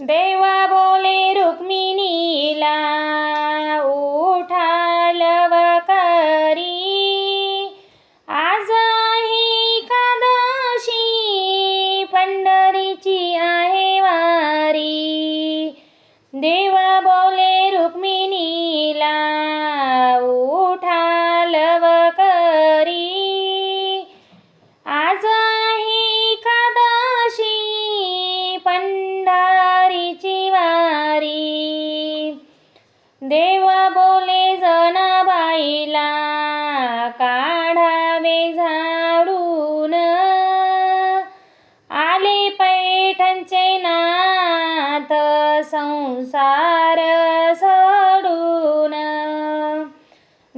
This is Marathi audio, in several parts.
देवा बोले रुक्मिणीला उठालव करी. आज ही कादशी पंढरीची आहे वारी. देवा बोले रुक्मिणीला उठालव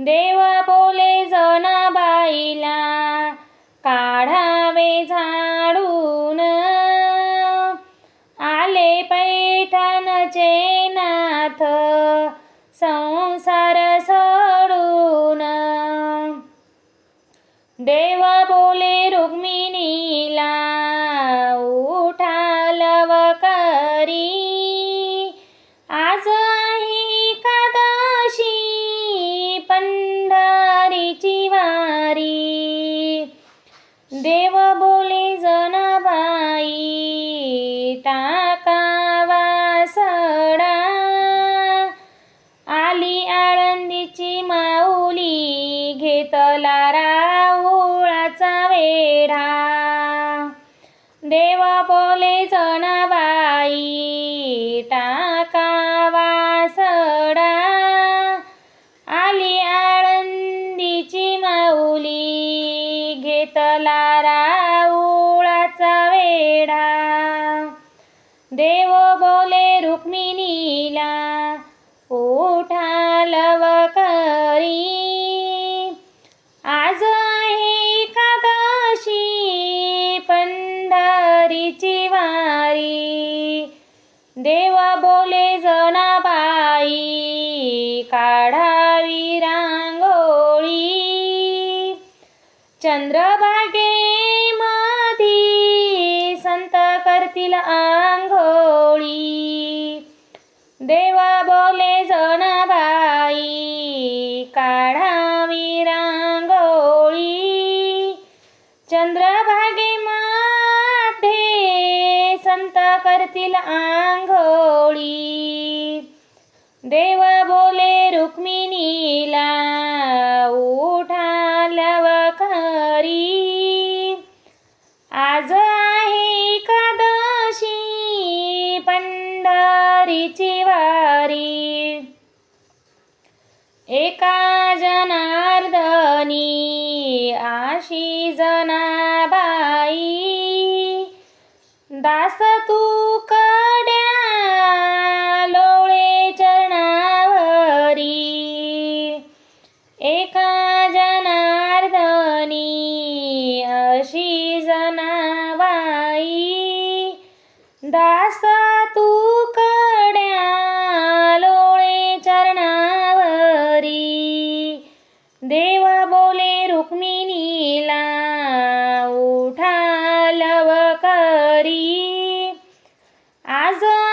देव बोले जनाबाईला काढावे झाडून. आले पैठणचे नाथ संसार सोडून. देव बोले रुक्मिणीला उठालव करी. माऊली राहुळाचा वेढा. देवा बोले जण पंढरीची वारी. देव बोले जनाबाई काढावी रांगोळी. चंद्रभागे माती संत करतील आंघोळी. देवा बोले जनाबाई काढावी रांगोळी. चंद्रभागे करतील आंघोळी. देव बोले रुक्मिणीला उठालव खरी. आज आहे एकादशी पंढरीची वारी. एका जनार्दनी आशी जना दास तू 真